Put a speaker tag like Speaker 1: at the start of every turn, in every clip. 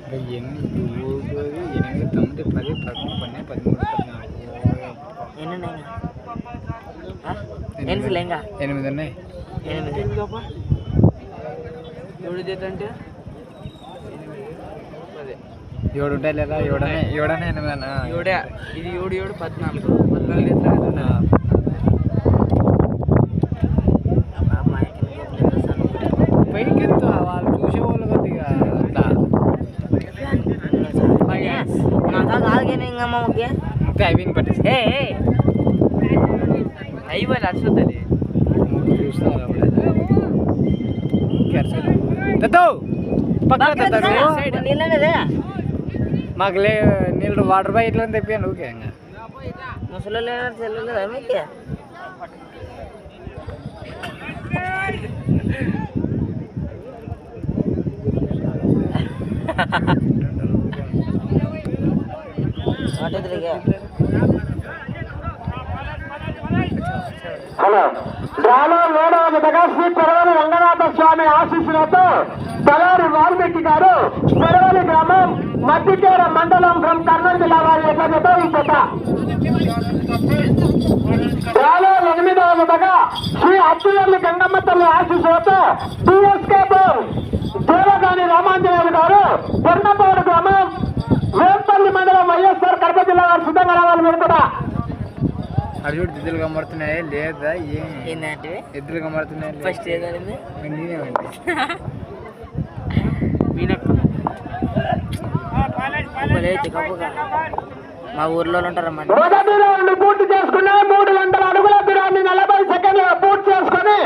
Speaker 1: ఇంకా ఎన్ని ఊరు ఎనిమిది తొమ్మిది పది పదకొండు పన్నెండు పదమూడు పద్నాలుగు
Speaker 2: ఎన్ని ఉన్నాయి ఎన్ని లేంగా
Speaker 1: ఎనిమిది ఉన్నాయి
Speaker 2: ఎనిమిది
Speaker 3: ఎవడు చేత అంటే
Speaker 1: ఏడు ఉంటాయి లేదా? ఏడనే ఏడనే ఎనిమిది అన్న?
Speaker 3: ఏడే. ఇది ఏడు ఏడు పద్నాలుగు. పద్నాలుగు ఎట్లా
Speaker 1: పైకి ఎత్తు వాళ్ళు చూసేవాళ్ళు కొద్దిగా
Speaker 2: మామకి
Speaker 1: అంతే అయిపోయింది పట్టేసి.
Speaker 3: అయిపోయి అరుస్తుంది
Speaker 1: చూస్తున్నారు పక్కన మాకు లే నీళ్ళు వాటర్ బాయ్ ఇట్లా తెప్పాను ఓకే ఇంకా
Speaker 2: ముసలి లేనారు చెల్లెలేదా మీకు ఒకటి తిరిగే
Speaker 4: హలో డ్రాలో మూడవ శ్రీ పెరవలి రంగనాథ స్వామి ఆశీస్సులతో తలారి వాల్మీకి గారు పెరవలి గ్రామం మద్దికేర మండలం ఫ్రం కర్నూలు జిల్లా వారి యొక్క ఈ జత. డ్రాలో ఎనిమిదవ విధంగా శ్రీ అచ్చువల్లి గంగమ్మ తల్లి ఆశీస్సులతో టీఎస్కే దేవగాని రామాంజనేయులు గారు పొన్నపాడు గ్రామం వేంపల్లి మండలం వైఎస్ఆర్ కడప జిల్లా వారు సిద్ధంగా రావాలి మీరు కూడా.
Speaker 1: అటు చూడు ఎద్దులు కనబడుతున్నాయి లేదా
Speaker 2: ఏంటంటే
Speaker 1: ఎద్దులు కనబడుతున్నాయి
Speaker 2: ఫస్ట్ ఏదండి
Speaker 1: నేనేమండి
Speaker 2: మా ఊర్లో ఉంటారమ్మా.
Speaker 4: మొదటి రౌండ్ పూర్తి చేసుకున్నా మూడు వందల అడుగుల దూరాన్ని నలభై సెకండ్ల పూర్తి చేసుకుని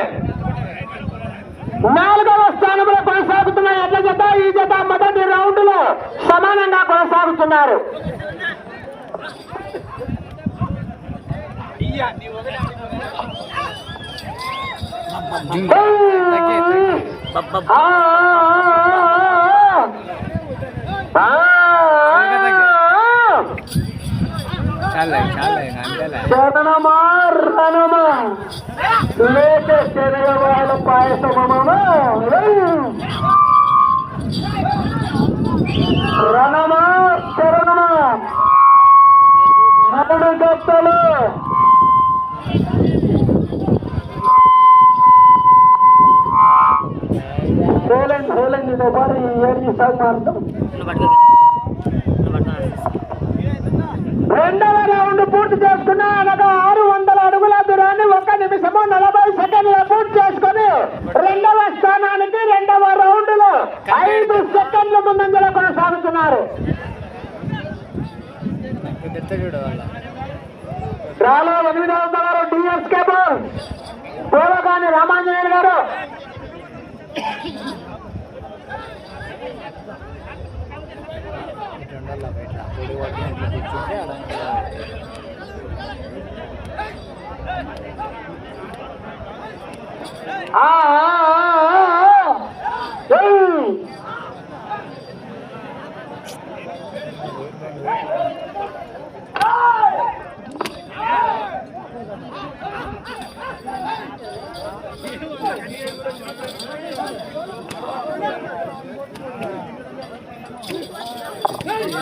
Speaker 4: నాలుగవ స్థానంలో కొనసాగుతున్న ఎడ్ల జత ఈ జత మొదటి రౌండ్లో సమానంగా కొనసాగుతున్నారు
Speaker 1: తగ్గే తగ్గే
Speaker 4: ఆ, ఆ, ఆ, ఆ.
Speaker 1: చాలే చాలే అంతేలే
Speaker 4: శరణమా రణమా లేక శరీరవాడ పాయసమమా రణమా శరణమా నడు గత్తలు రెండవ రౌండ్ పూర్తి చేసుకున్న అనగా ఆరు వందల అడుగుల దూరాన్ని ఒక నిమిషము నలభై సెకండ్ల పూర్తి చేసుకుని రెండవ స్థానానికి రెండవ రౌండ్లో ఐదు సెకండ్ల ముందంజలో కొనసాగుతున్నారు.
Speaker 1: రాలో చూడు వాళ్ళ
Speaker 4: డ్రాలో ఎనిమిదవ స్థానం డిఎస్ కేబుల్ పూర్వకాని రామాంజనేయులు గారు.
Speaker 1: ఆ ఉండాలి బయట పొడి పట్టుకుని ఇట్లా కూర్చుంటే అలా
Speaker 4: ఆ, ఆ, ఆ, ఆ, ఆ. ఏయ్!
Speaker 1: అది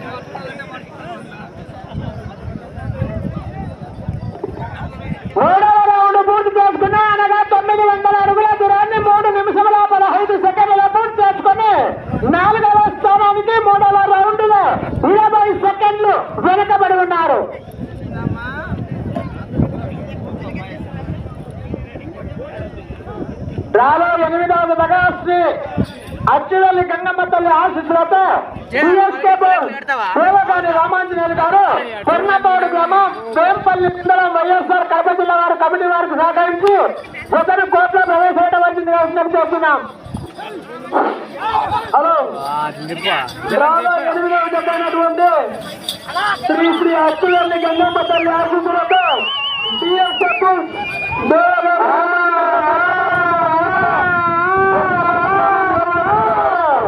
Speaker 4: మూడవ రౌండ్ పూర్తి చేసుకున్నా అనగా తొమ్మిది వందల అడుగుల దూరాన్ని మూడు నిమిషముల పదహైదు సెకండ్ల పూర్తి చేసుకుని నాలుగవ స్థానానికి మూడవ రౌండ్లో ఇరవై సెకండ్లు వెనుకబడి ఉన్నారు. డ్రాలో ఎనిమిదవ మగాశ్రీ అచ్చువల్లి గంగమ్మ తల్లి ఆశీస్సులతో దేవగాని రామాంజనేయులు గారు కొర్ణపాడు గ్రామం వేంపల్లి మండలం వైఎస్ఆర్ కడప జిల్లా వారు కమిటీ వారికి సహకరించి ఒకరి కోట్ల ప్రవేశపెట్టవలసిందిగా విజ్ఞప్తి చేస్తున్నాం. హలో. గ్రామ ఎనిమిదవ చెప్పినటువంటి శ్రీ శ్రీ అచ్చువల్లి గంగమ్మ తల్లి ఆశీస్సులతో సిఎస్ఎఫ్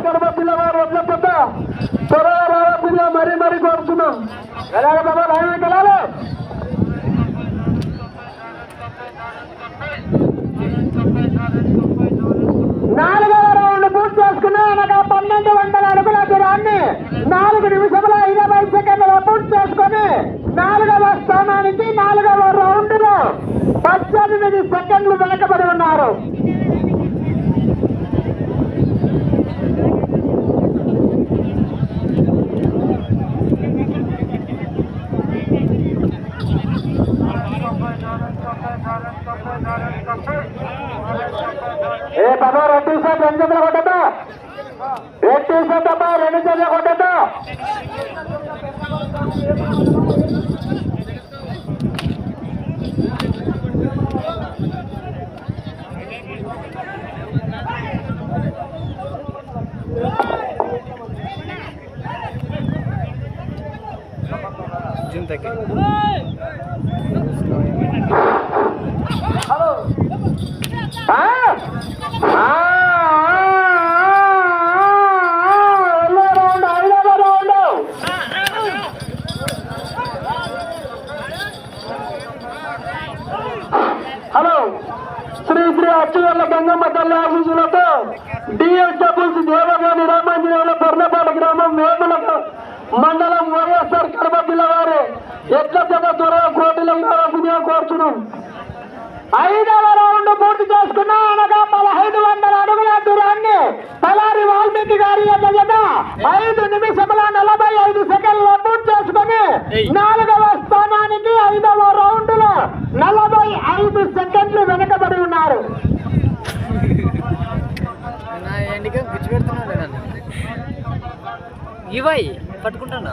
Speaker 4: కడప జిల్లా వారు వదిలేపోత త్వరగా రావాల్సిందిగా మరీ మరీ కోరుతున్నాం. ఎలాగ బాబా లైన్ వెళ్ళాలి నాలుగవ రౌండ్ పూర్తి చేసుకున్నా అనగా పన్నెండు వందల అడుగుల దూరాన్ని నాలుగు నిమిషముల ఇరవై సెకండ్ల పూర్తి చేసుకుని నాలుగవ స్థానానికి నాలుగవ రౌండ్లో పద్దెనిమిది సెకండ్లు వెనకబడి ఉన్నారు ఏ బాబా రెండు సార్ రెండు చేతులు కొట్టద్దు రెండు సార్ తప్ప రెండు చేతులు కొట్టద్దు
Speaker 1: జింతకి
Speaker 4: ఆ? ఆ, ఆ, రెండో రౌండ్ ఐదవ రౌండ్ హలో శ్రీ శ్రీ అచ్చువల్ల గంగమ్మ తల్లి ఆశీస్సులతో డిఎస్ డబుల్స్ దేవగాని రామాంజనేయుల పొర్లపాడు గ్రామం వేముల మండలం వైఎస్ఆర్ కడప జిల్లా వారు. ఎట్ల జత త్వరగా కోటిలో కోరుచున్నాం ఐదవ రౌండ్ పూర్తి చేసుకున్నా అనగా పదహైదు వందల అడుగుల దూరాన్ని తలారి వాల్మీకి గారి యొక్క జత ఐదు నిమిషముల నలభై ఐదు సెకండ్లు పూర్తి చేసుకుని నాలుగవ స్థానానికి ఐదవ రౌండ్లో నలభై ఐదు సెకండ్లు వెనుకబడి ఉన్నారు.
Speaker 1: ఎండిక పిచ్చి పెడుతున్నాడు నన్ను? ఇవ్వయి పట్టుకుంటాను?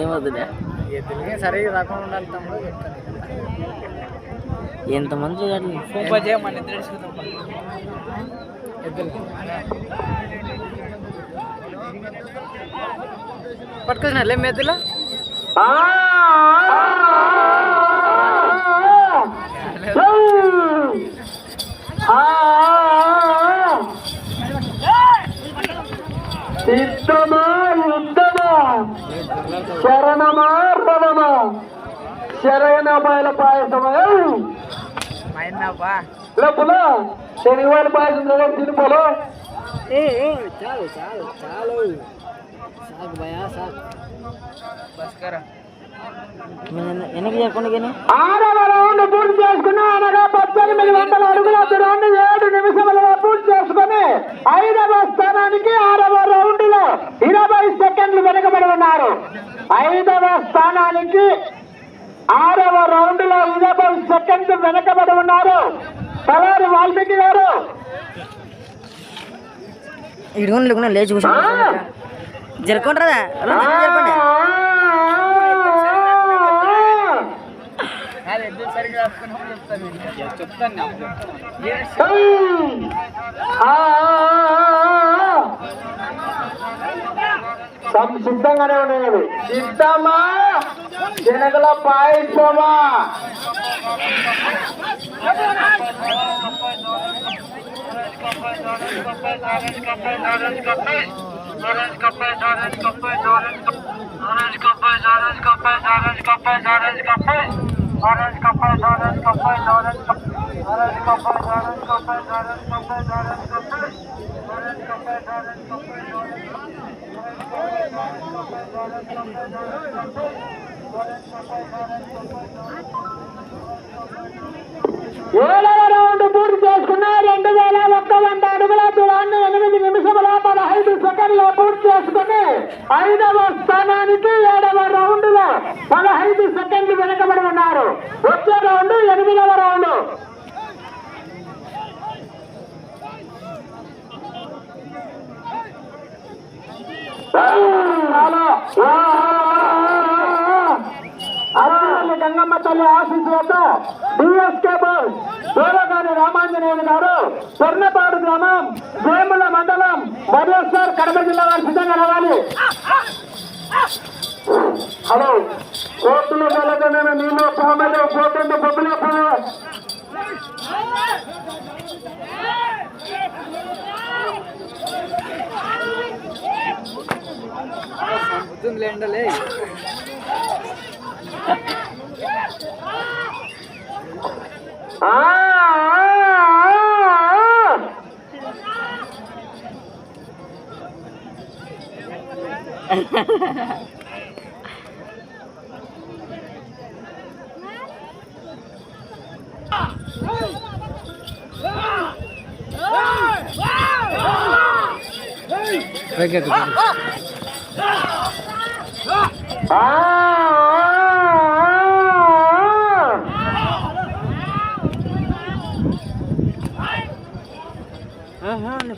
Speaker 2: ఏమవుతుందా
Speaker 1: సరిగ్గా రాకుండా ఉండాలి తమ్ముడు చెప్తాను.
Speaker 2: ఎంతమంది చూడాలి?
Speaker 1: చేయమని
Speaker 4: సిద్ధమా యుద్ధమా శరణమా రణమా శరణ బయల పాయసమా
Speaker 1: మైందాపా
Speaker 4: లేపుల శనివారి పాయసం తినిపోలో
Speaker 1: చాలు చాలు చాలు. సాగు భయా సాగు బస్కరా
Speaker 2: వెనక్కి చెప్పండి
Speaker 4: ఆరవ రౌండ్ పూర్తి చేసుకున్నా అనగా పద్దెనిమిది వందల అడుగుల దూరాన్ని ఏడు నిమిషములలో పూర్తి చేసుకుని ఐదవ స్థానానికి ఆరవ రౌండ్లో ఇరవై సెకండ్లు వెనుకబడి ఉన్నారు. ఐదవ స్థానానికి ఆరవ రౌండ్లో ఇరవై సెకండ్లు వెనుకబడి ఉన్నారు. తలారి వాల్మీకి గారు.
Speaker 2: ఇడుగుని లేచి కూర్చో జరుపుకుంటారా? జరపండి
Speaker 1: చెప్తాను.
Speaker 4: సిద్ధంగానే ఉన్నాయి
Speaker 3: సిద్ధమా? జనగల పాయిపోమా ఆరెంజ్
Speaker 4: కప్పేస్ ఆరెంజ్ కప్పేస్ ఆరెంజ్ కప్పేస్ ఆరెంజ్ కప్పేస్ ఆరెంజ్ కప్పేస్ ఆరెంజ్ కప్పేస్ ఆరెంజ్ కప్పేస్
Speaker 1: ఎద్దులు సరిగ్గా రాసుకున్నప్పుడు చెప్తాను నేను. చెప్తాను నాకు చెప్తాను
Speaker 4: సిద్ధంగానే ఉండేది సిద్ధమా జనగల పాయసమా ఏడవ రౌండ్ పూర్తి చేసుకున్న రెండు వేల ఒక్క వంద అడుగుల దూరాన్ని ఎనిమిది నిమిషముల పదహైదు సెకండ్ల పూర్తి చేసుకుని ఐదవ స్థానానికి ఏడవ రౌండ్లో పదహైదు సెకండ్లు వెనకబడి ఉన్నారు వచ్చే రౌండ్ ఎనిమిదవ రౌండ్ అరవల్లి గంగమ్మ తల్లి ఆశీస్సులతో డిఎస్కే బోస్ దూరగాని రామాంజనేయులు గారు స్వర్ణపాడు గ్రామం వేముల మండలం వైఎస్ఆర్ కడప జిల్లా వారు సిద్ధంగా రావాలి. హలో కోర్టులో నెలకొన్న నీళ్ళు పామలు కోర్టు బొబ్బులో
Speaker 3: పొద్దున్న ఎండలే
Speaker 4: ఆ, ఆ, ఆ.
Speaker 1: ఓకే
Speaker 4: ఆ, ఆ, ఆ.
Speaker 2: ఆహా, నీ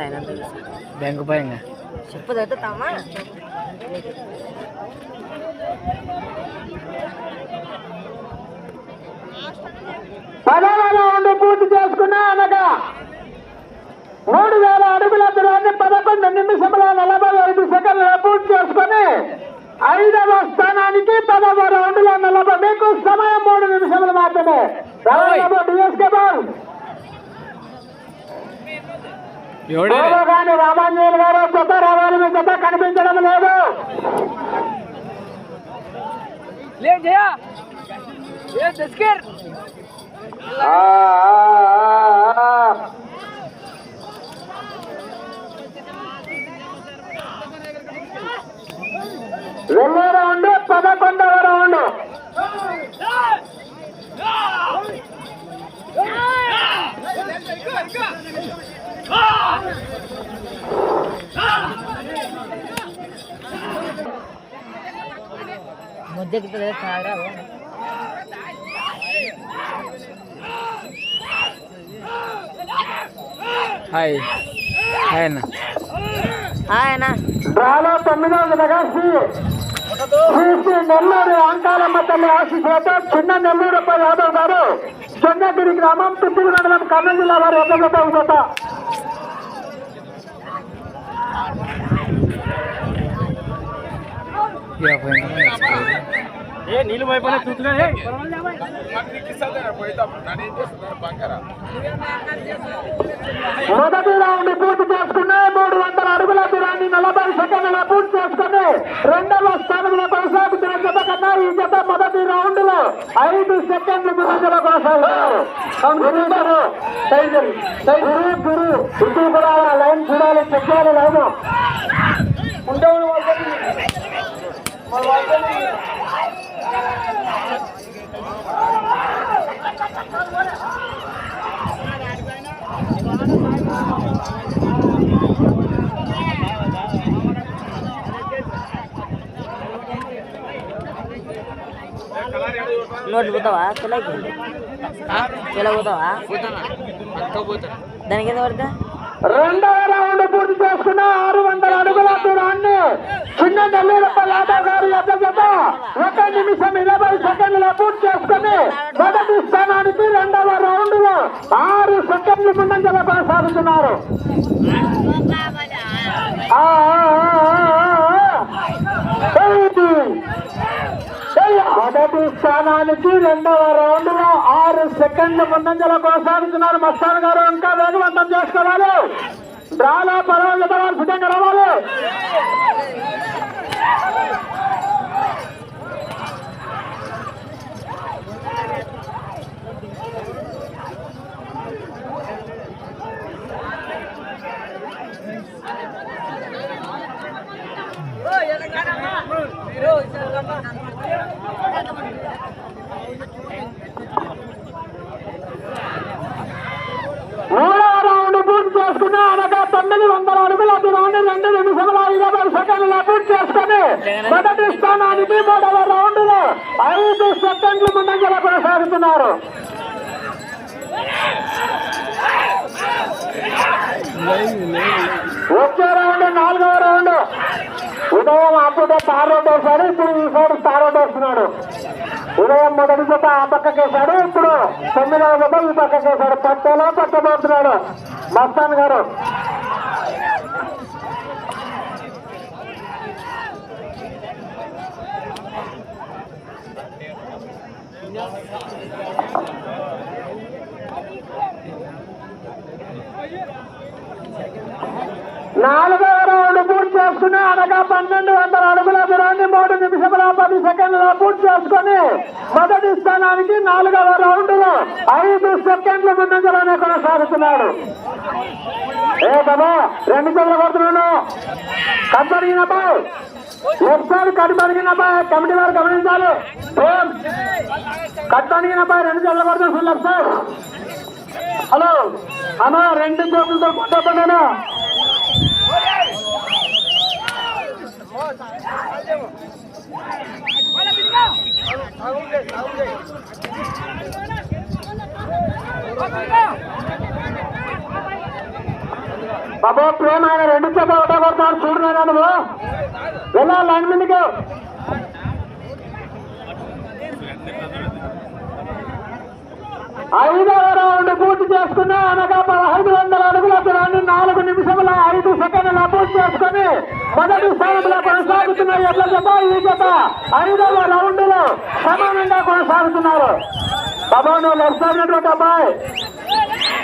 Speaker 2: ఆయన తెలుసు
Speaker 1: బ్యాంకు పోయింగా
Speaker 2: చెప్పు పెడతామా
Speaker 4: పదహారు రౌండ్ పూర్తి చేసుకున్నా అనగా మూడు వేల అడుగుల దూరాన్ని పదకొండు నిమిషముల నలభై ఐదు సెకండ్ల పూర్తి చేసుకుని ఐదవ స్థానానికి పదవ రౌండ్ల నలభై మీకు సమయం మూడు నిమిషములు మాత్రమే. కానీ రామాంజనేయులు గారు జత రావాలి మీ జత కనిపించడం లేదు.
Speaker 3: లే జయా ఏ తస్కర్
Speaker 4: ఆ, ఆ, ఆ, ఆ. వెళ్ళే రౌండ్ పదకొండవ రౌండ్.
Speaker 2: కాగా
Speaker 1: హాయ్. హాయ్ అన్న.
Speaker 2: ఆయన
Speaker 4: డ్రాలో తొమ్మిదవ జతగా శ్రీ నెల్లూరు అంకాలమ్మ తల్లి ఆశీస్సులతో చిన్న నెల్లూరప్ప యాదవ్ గారు చెన్నగిరి గ్రామం తిప్పూరు మండలం కర్నూలు జిల్లా వారి జత ఒక జత
Speaker 1: ఇక పోయిందా
Speaker 4: మొదటి రౌండ్ పూర్తి చేసుకుని మూడు వందల అడుగుల దూరాన్ని నలభై సెకండ్ల పూర్తి చేసుకుని రెండవ స్థానంలో కొనసాగుతున్న జత కన్నా ఈ జత మొదటి రౌండ్లో ఐదు సెకండ్ల ముందంజలో కొనసాగుతారు గురు సైజల్ గురు ఇటు కూడా లైన్ చూడాలి చెక్ చేయాలి లైన్ ఉండేవాళ్ళు
Speaker 2: నోట్లు పోతావా? తెలకి తెల పోతావా? దానికి ఎంత పడితే?
Speaker 4: రెండవ రౌండ్ పూర్తి చేసుకున్న ఆరు వందల అడుగుల దూరాన్ని చిన్న నెల్లూరప్ప యాదవ్ గారు యొక్క జత ఒక నిమిషం ఇరవై సెకండ్ల పూర్తి చేసుకుని మొదటి స్థానానికి రెండవ రౌండ్లో ఆరు సెకండ్లు ముందంజల కొనసాగుతున్నారు. ఆ, ఆ, ఆ, ఆ, ఆ. ఏమిటి? ఏయ్, మొదటి స్థానానికి రెండవ రౌండ్లో ఆరు సెకండ్ల ముందంజల కొనసాగుతున్నారు. మస్తాన్ గారు ఇంకా వేగవంతం చేసుకోవాలి. డ్రాలో పదవి సిద్ధంగా రావాలి మూడవ రౌండ్ పూర్తి చేసుకుని అనగా తొమ్మిది వందల అడుగుల దూరాన్ని రెండు నిమిషముల ఇరవై సెకండ్ల పూర్తి చేసుకుని మొదటి స్థానానికి మూడవ చేస్తున్నారు. వచ్చే రౌండ్ నాలుగవ రౌండ్. ఉదయం అప్పుడు స్టార్ రోడ్ వేశాడు ఇప్పుడు ఈ సైడ్ స్టార్ రోడ్ వేస్తున్నాడు ఉదయం మొదటి జత ఆ పక్కకేశాడు ఇప్పుడు తొమ్మిదవ జత ఈ పక్కకేశాడు పట్టలో పట్టబోతున్నాడు మస్తాన్ గారు నాలుగవ రౌండ్ పూర్తి చేసుకుని అనగా పన్నెండు వందల అడుగుల దూరాన్ని మూడు నిమిషముల పది సెకండ్ల పూర్తి చేసుకుని మొదటి స్థానానికి నాలుగవ రౌండ్లో ఐదు సెకండ్ల ముందంజలోనే కొనసాగుతున్నాడు. ఏ బాబా రెండు చెల్లు కొడుతున్నాను కట్టడిగినప్పుడు లెఫ్ట్ సైడ్ బాయ్ కమిటీ వారు గమనించాలి. ప్రేమ్ బాయ్ రెండు చెల్లు కొడుతున్నాను లెఫ్ట్ సైడ్ హలో. అన్నా రెండు చేతులతో కొట్టబడ్డాను బాబా ప్రేమ ఆయన రెండు చేతులు ఒకటే కొడతాను చూడు నువ్వు. వెళ్ళా లైన్ మీదకి. ఐదవ రౌండ్ పూర్తి చేసుకున్నా అనగా పదహైదు వందల అడుగుల దూరాన్ని నాలుగు నిమిషముల పూర్తి చేసుకుని మొదటి స్థానంలో కొనసాగుతున్న ఎట్ల జత ఈ జత ఐదవ రౌండ్లో సమానంగా కొనసాగుతున్నారు. బాబా నువ్వు లెఫ్ట్ సైడ్ అబ్బాయి.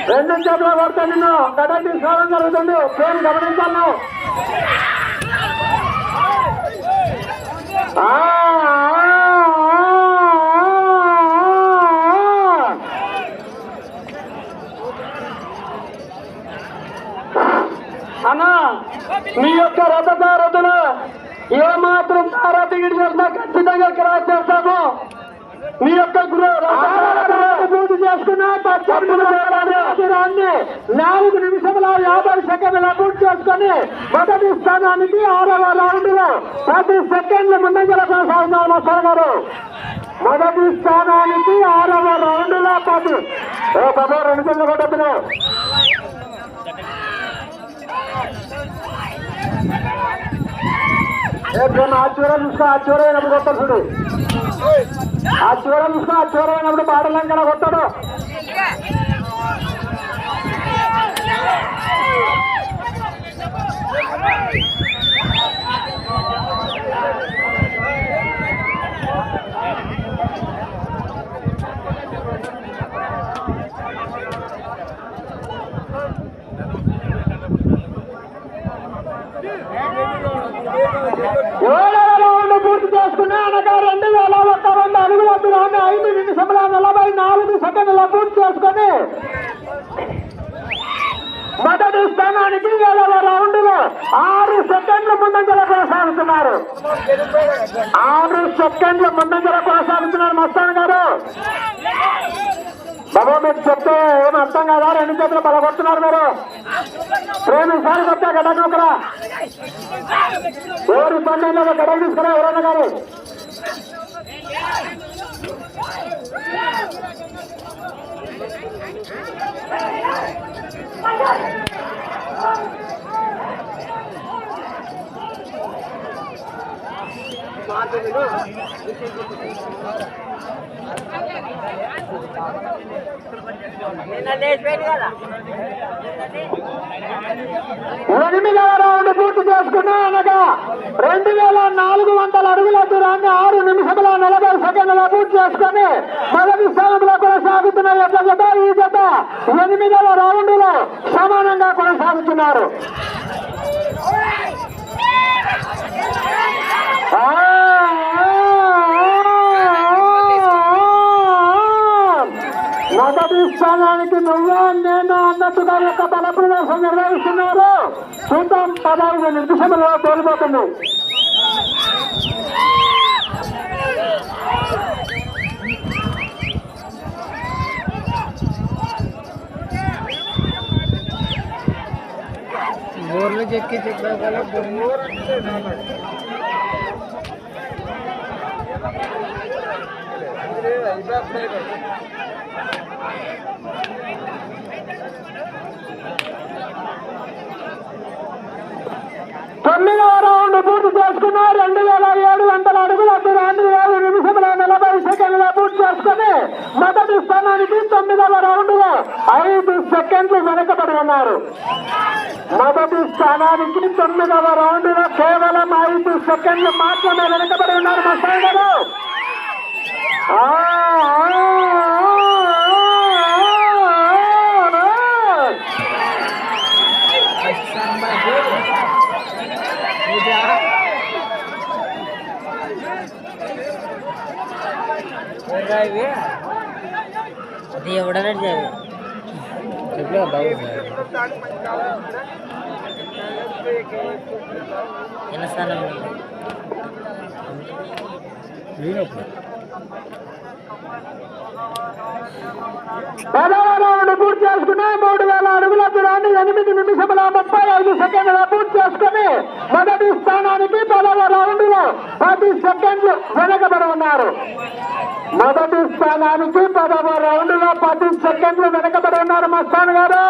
Speaker 4: రెండు చేతులు కొడతా నిన్ను గడ్డ తీసుకోవడం జరుగుతుంది. పేరు గమనించాలి నువ్వు ఆ, ఆ, ఆ, ఆ. అన్నా మీ యొక్క రథదారథులు ఏ మాత్రం తారా టికెట్ చేసినా ఖచ్చితంగా క్రాస్ చేస్తాము. మీ యొక్క పూర్తి చేసుకున్న నాలుగు నిమిషముల యాభై సెకండ్ల పూర్తి చేసుకుని మొదటి స్థానానికి ఆరవ రౌండ్లో పది సెకండ్ల ముందంజల కొనసాగుతున్నారు మస్తాన్ గారు. మొదటి స్థానానికి ఆరవ రౌండ్లో పది. ఏ బాబా రెండు సెకండ్లు కొట్టుతున్నావు ఏ ఆ చివర చూసుకో ఆ చివర అయినప్పుడు కొట్టాడు చూడు. ఆ చివర చూసుకో ఆ చివర అయినప్పుడు ఏడవ రౌండ్ పూర్తి చేసుకున్నా అనగా రెండు వేల ఒక్క వంద అడుగుల దూరాన్ని ఐదు నిమిషముల నలభై నాలుగు సెకండ్ల పూర్తి చేసుకొని మొదటి స్థానానికి ఏడవ రౌండ్లో ఆరు సెకండ్ల ముందంజల కొనసాగుతున్నారు ఆరు సెకండ్ల ముందంజల కొనసాగుతున్నారు మస్తాన్ గారు. బాబా మీకు చెప్తే ఏమి అర్థం కాదా? రెండు చేతులు బలగొడుతున్నారు మీరు. ప్రేమిసారి కొట్టా గడ్డ నూకరా ఎవరు ఇబ్బంది అయినా గడవ తీసుకురా ఎవరన్నా గారు.
Speaker 2: Thank you. కదా
Speaker 4: రౌండ్ పూర్తి చేసుకున్నా అనగా రెండు వేల నాలుగు వందల అడుగుల దూరాన్ని ఆరు నిమిషముల నలభై సెకండ్ల పూర్తి చేసుకొని మొదటి స్థానంలో కొనసాగుతున్న ఎట్ల జత ఈ జత ఎనిమిదవ రౌండ్లో సమానంగా కొనసాగుతున్నారు ఆ, ఆ, ఆ. ఈ స్థానానికి నువ్వే నేను అన్నట్టుగా యొక్క బల ప్రదర్శన నిర్వహిస్తున్నారు చూద్దాం పదహైదు నిమిషంలో తోలిపోతుంది.
Speaker 1: బోర్లు చెక్కి చెప్పాలి బోర్లు
Speaker 4: తొమ్మిదవ రౌండ్ పూర్తి చేసుకున్న రెండు వేల ఏడు వందల అడుగుల రెండు ఏడు నిమిషముల నలభై సెకండ్ల పూర్తి చేసుకుని మొదటి స్థానానికి తొమ్మిదవ రౌండ్లో ఐదు సెకండ్లు వెనకబడి ఉన్నారు. మొదటి స్థానానికి తొమ్మిదవ రౌండ్లో కేవలం ఐదు సెకండ్లు మాత్రమే వెనకబడి ఉన్నారు మస్తాన్ గారు ఆ, ఆ, ఆ, ఆ.
Speaker 2: అది
Speaker 4: పదవ రౌండ్ పూర్తి చేసుకుని మూడు వేల అడుగుల దూరాన్ని ఎనిమిది నిమిషముల ముప్పై ఐదు సెకండ్ల పూర్తి చేసుకుని మొదటి స్థానానికి పదవ రౌండ్లో పది సెకండ్లు వెనకబడి ఉన్నారు. మొదటి స్థానానికి పదవ రౌండ్లో పది సెకండ్లు వెనకబడి ఉన్నారు మస్తాన్ గారు.